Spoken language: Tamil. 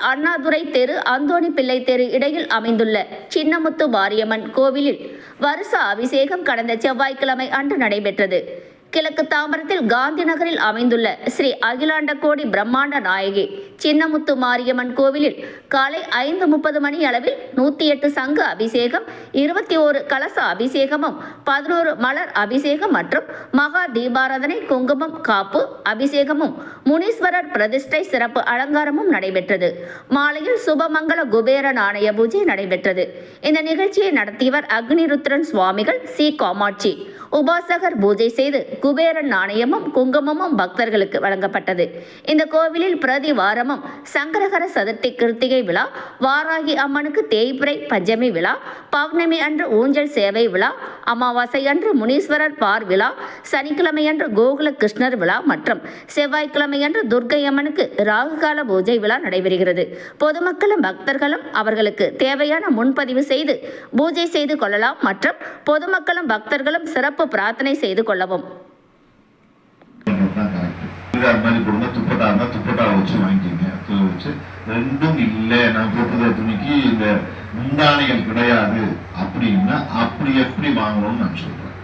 அண்ணாதுரை தெரு அந்தோணி பிள்ளை தெரு இடையில் அமைந்துள்ள சின்னமுத்து மாரியம்மன் கோவிலில் வருஷ அபிஷேகம் கடந்த செவ்வாய்க்கிழமை அன்று நடைபெற்றது. கிழக்கு தாம்பரத்தில் காந்தி நகரில் அமைந்துள்ள ஸ்ரீ அகிலாண்ட கோடி பிரம்மாண்ட நாயகி சின்னமுத்து மாரியம்மன் கோவிலில் காலை ஐந்து முப்பது மணி அளவில் நூற்றி எட்டு சங்கு அபிஷேகம் இருபத்தி ஓரு கலச அபிஷேகமும் பதினோரு மலர் அபிஷேகம் மற்றும் மகா தீபாராதனை குங்குமம் காப்பு அபிஷேகமும் முனீஸ்வரர் பிரதிஷ்டை சிறப்பு அலங்காரமும் நடைபெற்றது. மாலையில் சுபமங்கல குபேர நாணய பூஜை நடைபெற்றது. இந்த நிகழ்ச்சியை நடத்தியவர் அக்னிருத்ரன் சுவாமிகள் சி. காமாட்சி. உபாசகர் பூஜை செய்து குபேரன் நாணயமும் குங்குமமும் பக்தர்களுக்கு வழங்கப்பட்டது. இந்த கோவிலில் பிரதி வாரமும் சங்கரகர சதுர்த்தி கிருத்திகை விழா வாராகி அம்மனுக்கு தேய்பிறை பஞ்சமி விழா பௌர்ணமி அன்று ஊஞ்சல் சேவை விழா அமாவாசை அன்று முனீஸ்வரர் பார் விழா சனிக்கிழமை அன்று கோகுல கிருஷ்ணர் விழா மற்றும் செவ்வாய்க்கிழமை அன்று துர்க்கை அம்மனுக்கு ராகுகால பூஜை விழா நடைபெறுகிறது. பொதுமக்களும் பக்தர்களும் அவர்களுக்கு தேவையான முன்பதிவு செய்து பூஜை செய்து கொள்ளலாம் மற்றும் பொதுமக்களும் பக்தர்களும் சிறப்பு பிரார்த்தனை செய்து கொள்ளவும். தான் மாதிரி கொடுங்க. துப்பட்டா இருந்தா துப்பட்டா வச்சு வாங்கிக்கோங்க. துணி வச்சு. ரெண்டும் இல்லை. நான் போட்டுக்கிற துணிக்கு இந்த முந்தானைகள் கிடையாது. அப்படின்னா அப்படி எப்படி வாங்கணும்னு நான் சொல்றேன்.